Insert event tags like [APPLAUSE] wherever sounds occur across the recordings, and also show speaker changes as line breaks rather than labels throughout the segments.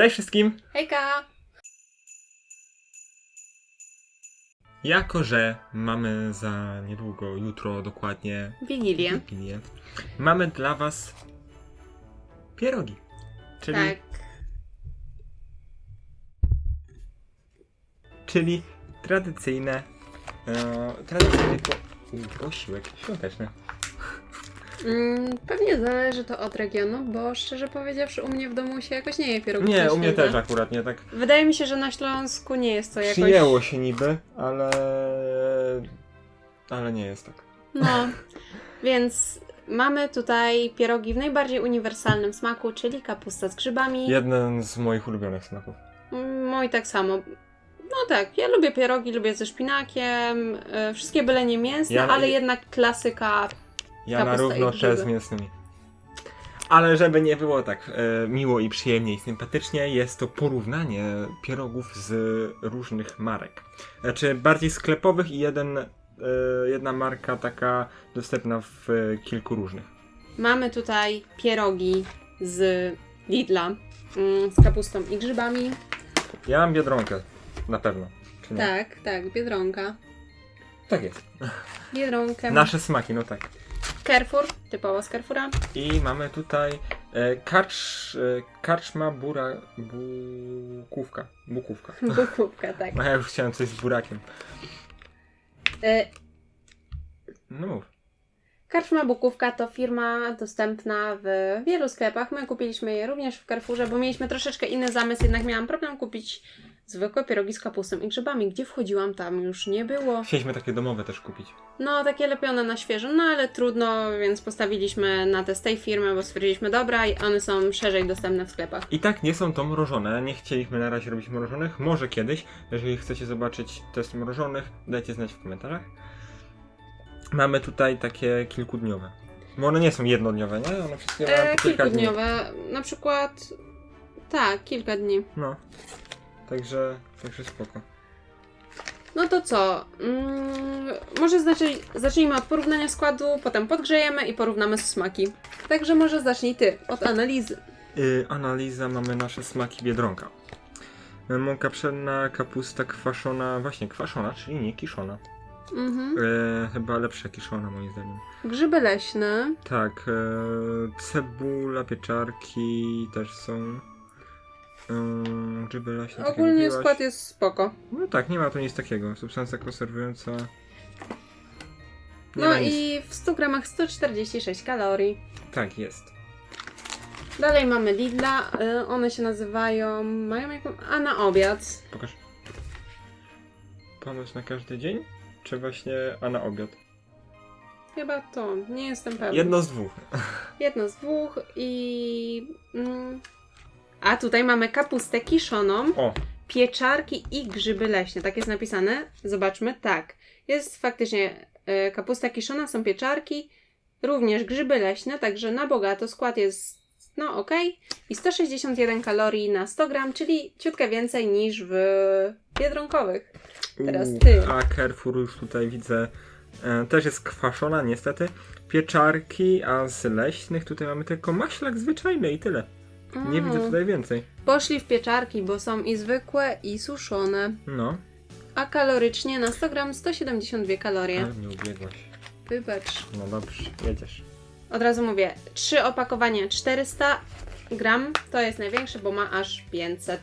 Cześć wszystkim!
Hejka!
Jako, że mamy za niedługo, jutro dokładnie
Wigilię.
Wigilię, mamy dla was pierogi. Czyli,
Tak.
czyli tradycyjne, e, tradycyjny po, posiłek świąteczny.
Mm, pewnie zależy to od regionu, bo szczerze powiedziawszy u mnie w domu się jakoś nie je pierogów
Nie, u mnie też akurat nie tak.
Wydaje mi się, że na Śląsku nie jest to jakoś...
Przyjęło się niby, ale... ale nie jest tak.
No, więc mamy tutaj pierogi w najbardziej uniwersalnym smaku, czyli kapusta z grzybami.
Jeden z moich ulubionych smaków.
Mm, Mój tak samo. No tak, ja lubię pierogi, lubię ze szpinakiem, e, wszystkie byle nie mięsne,
Ja-
ale jednak klasyka.
Ja na
Kapusta i
równo
grzyby.
z mięsnymi. Ale żeby nie było tak e, miło i przyjemnie i sympatycznie, jest to porównanie pierogów z różnych marek. Znaczy bardziej sklepowych i jeden, e, jedna marka taka dostępna w e, kilku różnych.
Mamy tutaj pierogi z Lidla mm, z kapustą i grzybami.
Ja mam biedronkę, na pewno. Czy nie?
Tak, tak, Biedronka.
Tak jest.
Biedronkę.
Nasze smaki, no tak.
Carrefour, typowo z Carrefoura.
I mamy tutaj e, karcz, e, karczma bura, bukówka. Bukówka. [LAUGHS]
Bukówka, tak.
No ja już chciałem coś z burakiem.
E,
No mów.
Karczma Bukówka to firma dostępna w wielu sklepach. My kupiliśmy je również w Carrefourze, bo mieliśmy troszeczkę inny zamysł, jednak miałam problem kupić zwykłe pierogi z kapustą i grzybami. Gdzie wchodziłam, tam już nie było.
Chcieliśmy takie domowe też kupić.
No, takie lepione na świeżo, no ale trudno, więc postawiliśmy na test tej firmy, bo stwierdziliśmy, dobra, i one są szerzej dostępne w sklepach.
I tak nie są to mrożone. Nie chcieliśmy na razie robić mrożonych. Może kiedyś. Jeżeli chcecie zobaczyć test mrożonych, dajcie znać w komentarzach. Mamy tutaj takie kilkudniowe. Bo one nie są jednodniowe, nie? One wszystkie mają
E,
po kilka dni.
kilkudniowe, na przykład, tak, kilka dni.
No. Także, także spoko.
No to co? Mm, może zacznij, zacznijmy od porównania składu, potem podgrzejemy i porównamy smaki. Także może zacznij ty od analizy.
Y, analiza, mamy nasze smaki Biedronka. Y, Mąka pszenna, kapusta kwaszona, właśnie kwaszona, czyli nie kiszona.
Mhm.
Y, chyba lepsza kiszona moim zdaniem.
Grzyby leśne.
Tak, e, cebula, pieczarki też są. Jak
Ogólnie skład jest spoko.
No tak, nie ma tu nic takiego. Substancja konserwująca. Nie
No
ma nic.
i w 100 gramach 146 kalorii.
Tak, jest.
Dalej mamy Lidla, y, one się nazywają, mają jaką, a na obiad.
Pokaż. Pomysł na każdy dzień? Czy właśnie, a na obiad?
Chyba to, nie jestem pewna.
Jedno z dwóch. [LAUGHS]
Jedno z dwóch i... Mm, a tutaj mamy kapustę kiszoną,
O,
pieczarki i grzyby leśne. Tak jest napisane. Zobaczmy, tak. Jest faktycznie e, kapusta kiszona, są pieczarki, również grzyby leśne, także na bogato skład jest no ok. I 161 kalorii na 100 gram, czyli ciutkę więcej niż w biedronkowych. Teraz
u,
ty.
A Carrefour już tutaj widzę. E, też jest kwaszona, niestety. Pieczarki, a z leśnych tutaj mamy tylko maślak zwyczajny i tyle. Nie
Mm.
widzę tutaj więcej.
Poszli w pieczarki, bo są i zwykłe, i suszone.
No.
A kalorycznie na 100 gram 172 kalorie.
A, nie ubiegłaś.
Wybacz.
No dobrze, jedziesz.
Od razu mówię, trzy opakowania 400 gram to jest największe, bo ma aż 500.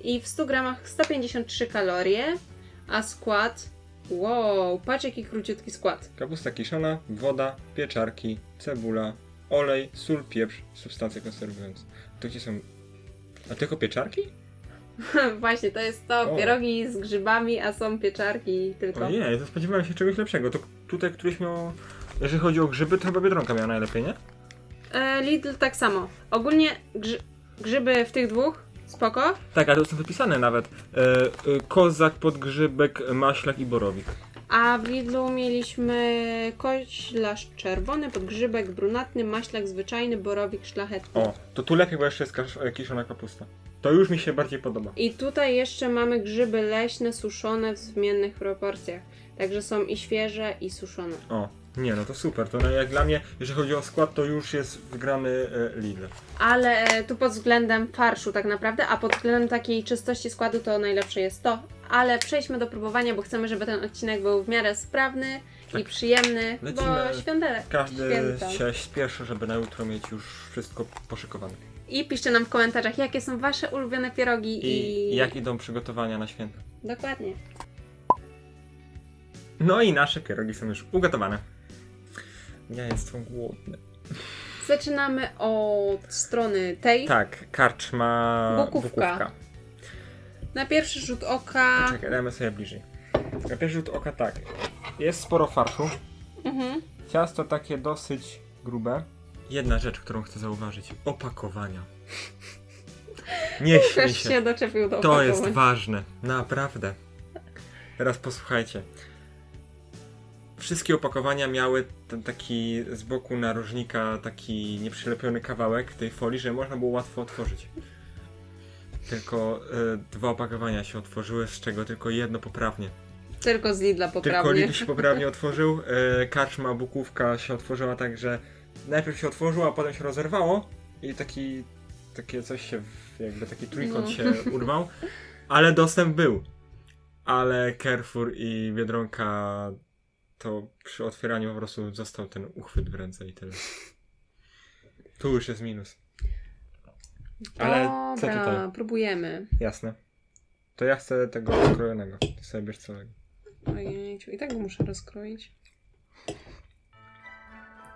I w 100 gramach 153 kalorie, a skład. Wow, patrz jaki króciutki skład.
Kapusta kiszona, woda, pieczarki, cebula, olej, sól, pieprz, substancje konserwujące. To gdzie są... A tylko pieczarki? [LAUGHS]
Właśnie, to jest to,
O.
pierogi z grzybami, a są pieczarki tylko.
Ojej, to spodziewałem się czegoś lepszego. To tutaj któryś miał... Jeżeli chodzi o grzyby, to chyba Biedronka miała najlepiej, nie?
E, Lidl tak samo. Ogólnie grzy grzyby w tych dwóch, spoko.
Tak, ale to są wypisane nawet. E, e, kozak, podgrzybek, maślak i borowik.
A w Lidlu mieliśmy koślarz czerwony, podgrzybek brunatny, maślak zwyczajny, borowik szlachetny.
O, to tu lepiej, bo jeszcze jest kasz- e, kiszona kapusta. To już mi się bardziej podoba.
I tutaj jeszcze mamy grzyby leśne, suszone w zmiennych proporcjach. Także są i świeże, i suszone.
O, Nie, no to super. To no, jak dla mnie, jeżeli chodzi o skład, to już jest wygrany e, Lidl.
Ale e, tu pod względem farszu tak naprawdę, a pod względem takiej czystości składu to najlepsze jest to. Ale przejdźmy do próbowania, bo chcemy, żeby ten odcinek był w miarę sprawny i
Tak.
przyjemny,
Lecimy.
bo świątele.
Każdy się śpieszy, żeby na jutro mieć już wszystko poszykowane.
I piszcie nam w komentarzach, jakie są wasze ulubione pierogi
I
i...
jak idą przygotowania na święta.
Dokładnie.
No i nasze pierogi są już ugotowane. Ja jestem głodny.
Zaczynamy od strony tej.
Tak, karczma
Bukówka. Na pierwszy rzut oka.
Czekaj, dajmy sobie bliżej. Na pierwszy rzut oka tak. Jest sporo farszu.
Mhm.
Ciasto takie dosyć grube. Jedna rzecz, którą chcę zauważyć. Opakowania. Nie śmiej
Też
się.
się doczepił do
To jest
opakowań.
ważne. Naprawdę. Teraz posłuchajcie. Wszystkie opakowania miały ten taki z boku narożnika taki nieprzylepiony kawałek tej folii, że można było łatwo otworzyć. Tylko y, dwa opakowania się otworzyły, z czego tylko jedno poprawnie.
Tylko z Lidla
Tylko
poprawnie.
Lidl się [LAUGHS] poprawnie otworzył. E, karczma, bukówka się otworzyła tak, że najpierw się otworzyło, a potem się rozerwało i taki, takie coś się, jakby taki trójkąt
No.
się urwał, ale dostęp był. Ale Carrefour i Biedronka to przy otwieraniu po prostu został ten uchwyt w ręce i tyle. Tu już jest minus. Ale co
Dobra,
tutaj?
próbujemy.
Jasne. To ja chcę tego skrojonego. Ty sobie bierz całego.
Ojejciu, i tak go muszę rozkroić.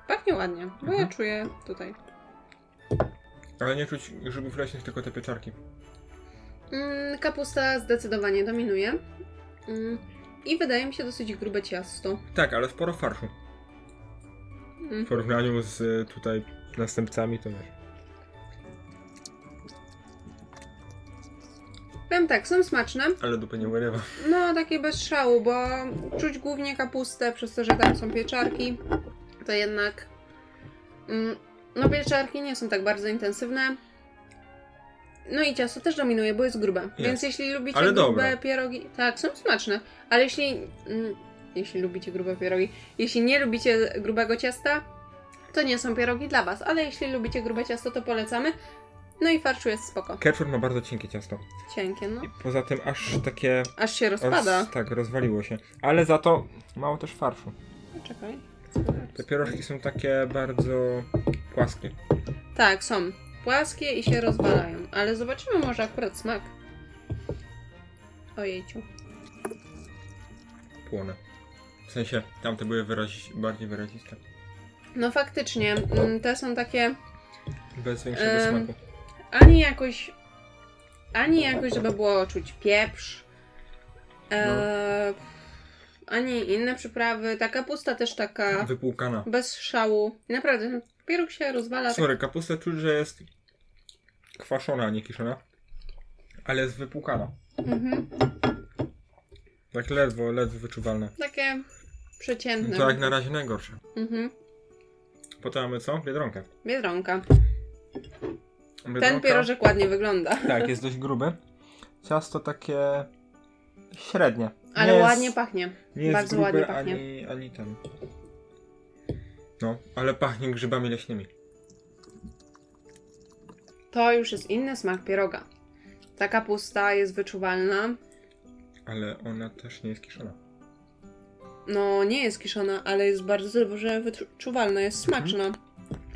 Pachnie ładnie, bo ja
Mhm.
czuję tutaj.
Ale nie czuć grzybów leśnych, tylko te pieczarki.
Mm, kapusta zdecydowanie dominuje. Mm, I wydaje mi się dosyć grube ciasto.
Tak, ale sporo farszu.
Mm.
W porównaniu z y, tutaj następcami to wiesz.
Powiem tak, są smaczne.
Ale dupy nie urywa.
No, takie bez szału, bo czuć głównie kapustę, przez to, że tam są pieczarki. To jednak. Mm, no, pieczarki nie są tak bardzo intensywne. No i ciasto też dominuje, bo jest grube. Więc jeśli lubicie
Ale
grube
dobre.
pierogi. Tak, są smaczne. Ale jeśli. Mm, jeśli lubicie grube pierogi. Jeśli nie lubicie grubego ciasta, to nie są pierogi dla Was. Ale jeśli lubicie grube ciasto, to polecamy. No i farszu jest spoko.
Carrefour ma bardzo cienkie ciasto.
Cienkie, no.
I poza tym aż takie...
Aż się rozpada.
Roz, tak, rozwaliło się. Ale za to mało też farszu.
Czekaj.
Te pierożki są takie bardzo płaskie.
Tak, są płaskie i się rozwalają, ale zobaczymy może akurat smak. Ojejciu.
Płone. W sensie, tamte były wyrazi bardziej wyraziste.
No faktycznie, mm, te są takie
Bez większego smaku.
Ani jakoś, ani jakoś, żeby było czuć pieprz, e, ani inne przyprawy. Ta kapusta też taka
Wypłukana.
bez szału. Naprawdę, ten pieróg się rozwala. Tak,
Sorry, kapustę czuć, że jest kwaszona, a nie kiszona. Ale jest wypłukana.
mhm,
Tak ledwo, ledwo wyczuwalne.
takie przeciętne.
To jak na razie najgorsze.
Mhm,
Potem mamy co? Biedronkę.
biedronka. Ten pierożek ładnie wygląda.
Tak, jest dość gruby. Ciasto takie średnie.
Ale
jest-
ładnie pachnie.
Nie jest
bardzo
grube
ładnie pachnie.
ani, ani ten. No, ale pachnie grzybami leśnymi.
To już jest inny smak pieroga. Ta kapusta jest wyczuwalna.
Ale ona też nie jest kiszona.
No, nie jest kiszona, ale jest bardzo dobrze wyczuwalna, jest smaczna.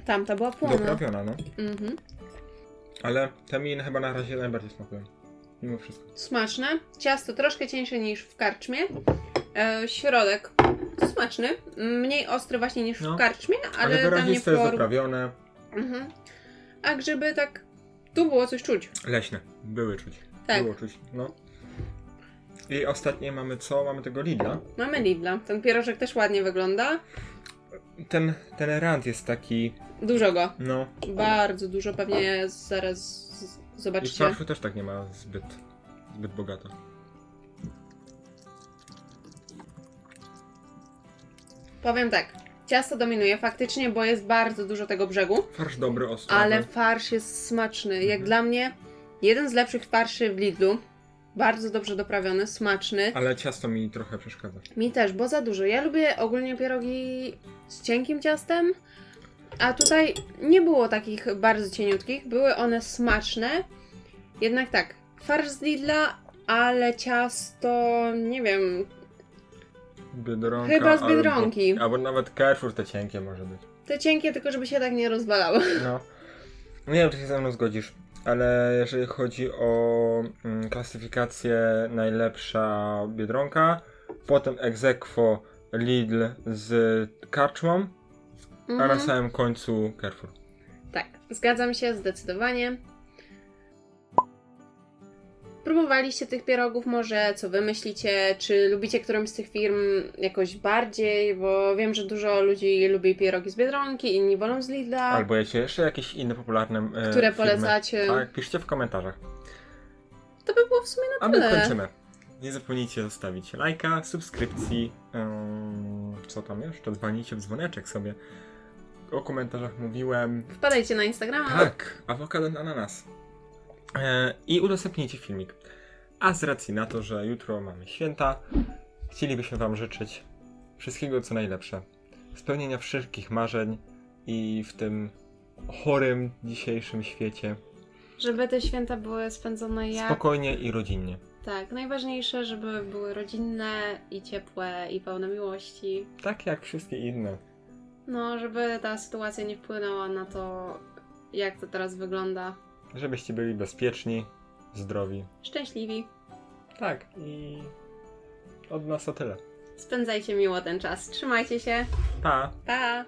Tamta była płona.
Doprawiona, no.
Mhm.
Ale te mi chyba na razie najbardziej smakują. Mimo wszystko.
Smaczne. Ciasto troszkę cieńsze niż w karczmie. E, środek smaczny. Mniej ostry właśnie niż
No.
w karczmie, ale,
Ale
tam nie
wyraziste jest
por...
doprawione.
mhm. A grzyby tak... Tu było coś czuć.
Leśne. Były czuć.
Tak.
Było czuć, no. I ostatnie mamy co? Mamy tego Lidla.
Mamy Lidla. Ten pierożek też ładnie wygląda.
Ten, ten rand jest taki,
Dużo go.
no.
Bardzo dużo, pewnie zaraz z-
I
zobaczycie.
farszu też tak nie ma zbyt, zbyt bogato.
Powiem tak, ciasto dominuje faktycznie, bo jest bardzo dużo tego brzegu,
Farsz dobry, ostry.
ale farsz jest smaczny. Jak
Mhm.
dla mnie, jeden z lepszych farszy w Lidlu. Bardzo dobrze doprawiony, smaczny.
Ale ciasto mi trochę przeszkadza.
Mi też, bo za dużo. Ja lubię ogólnie pierogi z cienkim ciastem, a tutaj nie było takich bardzo cieniutkich. Były one smaczne. Jednak tak, farsz z Lidla, ale ciasto, nie wiem,
Biedronka
Chyba z
albo-
Biedronki.
Albo, nawet Carrefour te cienkie może być.
te cienkie, tylko żeby się tak nie rozwalały.
No. Nie wiem, czy się ze mną zgodzisz, ale jeżeli chodzi o mm, klasyfikację najlepsza Biedronka, potem egzekwo Lidl z Karczmą, a na
Mhm.
samym końcu Carrefour.
Tak, zgadzam się zdecydowanie. Próbowaliście tych pierogów może? Co wy myślicie? Czy lubicie którąś z tych firm jakoś bardziej? Bo wiem, że dużo ludzi lubi pierogi z Biedronki, inni wolą z Lidla.
Albo jecie jeszcze jakieś inne popularne e,
które
firmy.
polecacie?
Tak, piszcie w komentarzach.
To by było w sumie na
A my
tyle.
kończymy. Nie zapomnijcie zostawić lajka, subskrypcji, ym, co tam jeszcze, dzwonicie w dzwoneczek sobie. O komentarzach mówiłem.
Wpadajcie na Instagrama.
Tak, awokado na ananas. E, I udostępnijcie filmik. A z racji na to, że jutro mamy święta, chcielibyśmy Wam życzyć wszystkiego co najlepsze. Spełnienia wszystkich marzeń i w tym chorym dzisiejszym świecie
Żeby te święta były spędzone jak...
spokojnie i rodzinnie.
Tak, najważniejsze, żeby były rodzinne i ciepłe i pełne miłości.
Tak jak wszystkie inne.
No, żeby ta sytuacja nie wpłynęła na to, jak to teraz wygląda.
Żebyście byli bezpieczni, zdrowi.
Szczęśliwi.
Tak, i od nas to tyle.
Spędzajcie miło ten czas. Trzymajcie się.
Pa!
Pa!